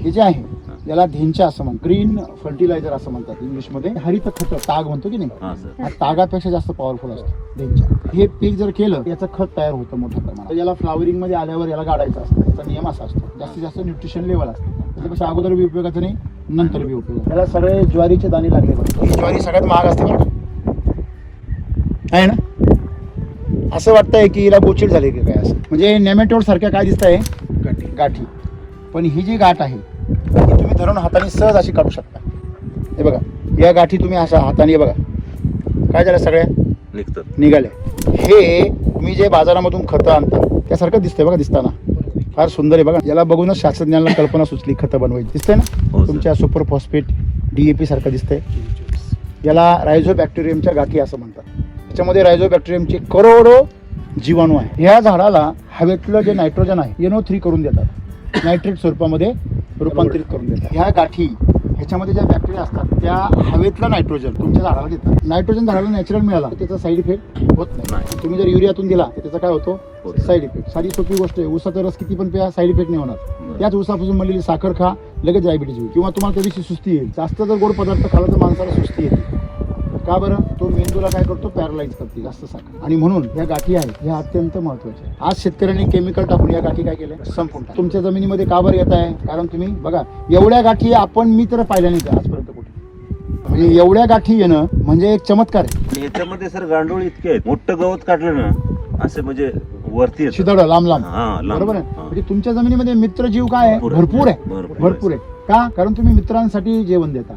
हे जे आहे याला धेंचा असं म्हणतात ग्रीन फर्टिलायझर असं म्हणतात इंग्लिशमध्ये. हरित खत ताग म्हणतो की नाही? हा सर हा तागापेक्षा जास्त पॉवरफुल असतो धेंचा हे पीक जर केलं याचं खत तयार होतं मोठ्या प्रमाणात. याला फ्लावरिंगमध्ये आल्यावर याला गाडायचं असतं. याचा नियम असा असतो. जास्तीत जास्त न्यूट्रिशन लेवल असतं. त्याच्यापेक्षा अगोदर बी उपयोगाचं नाही नंतर बी उपयोग याला सगळे ज्वारीचे दाणे लागले बघा. ही ज्वारी सगळ्यात महाग असते बरं का? आहे ना? असं वाटतंय की हिला बोचीड झाली की काय असं. म्हणजे नेमॅटोड सारख्या काय दिसत आहे गाठी. गाठी. पण ही जी गाठ आहे ही तुम्ही धरून हाताने सहज अशी काढू शकता. हे बघा या गाठी तुम्ही अशा हाताने हे बघा. काय झालं सगळ्या? निघतात. निघाल्या हे मी जे बाजारामधून खतं आणतात त्यासारखं दिसतंय बघा दिसताना. फार सुंदर आहे बघा. याला बघूनच शास्त्रज्ञांना कल्पना सुचली खतं बनवायची. दिसतंय हो, ना सर. तुमच्या सुपर फॉस्फेट डीएपी सारखं दिसतंय. याला रायझोबॅक्टेरियमच्या गाठी असं म्हणतात. त्याच्यामध्ये रायझोबॅक्टेरियमचे करोडो जीवाणू आहे ह्या झाडाला हवेतलं जे नायट्रोजन आहे एनओ थ्री करून देतात. नायट्रेट स्वरूपामध्ये रूपांतरित करून देतात. ह्या गाठी ह्याच्यामध्ये ज्या बॅक्टेरिया असतात त्या हवेतलं नायट्रोजन तुमच्या झाडाला देतात. नायट्रोजन झाडाला नॅचरल मिळाला त्याचा साईड इफेक्ट होत नाही. तुम्ही जर युरियातून दिला तर त्याचा काय होतो? साईड इफेक्ट साधी सोपी गोष्ट आहे. ऊसाचा रस किती पण प्या साईड इफेक्ट नाही होणार. त्याच ऊसापासून बनलेली साखर खा लगेच डायबिटीज होईल. किंवा तुम्हाला त्या दिवशी सुस्ती येईल. जास्त जर गोड पदार्थ खाला तर माणसाला सुस्ती येते. का बरं? मेंदूला काय करतो? पॅरालाइज करते जास्त साखर. आणि म्हणून ह्या गाठी आहेत ह्या अत्यंत महत्त्वाच्या आज शेतकऱ्यांनी केमिकल टाकून या गाठी काय केल्या? संपून. तुमच्या जमिनीमध्ये का बरं येत आहे? कारण तुम्ही बघा एवढ्या गाठी आपण मी तर पाहिल्या नाही आजपर्यंत कुठे. म्हणजे एवढ्या गाठी येणं म्हणजे एक चमत्कार आहे. आणि ह्याच्यामध्ये सर गांडूळ इतके आहेत मोठं गवत काढलं ना असे म्हणजे वरती. शिदड लांब लांब. हा. बरोबर आहे. म्हणजे तुमच्या जमिनीमध्ये मित्र जीव काय आहे? भरपूर आहे. भरपूर आहे. का? कारण तुम्ही मित्रांसाठी जेवण देता.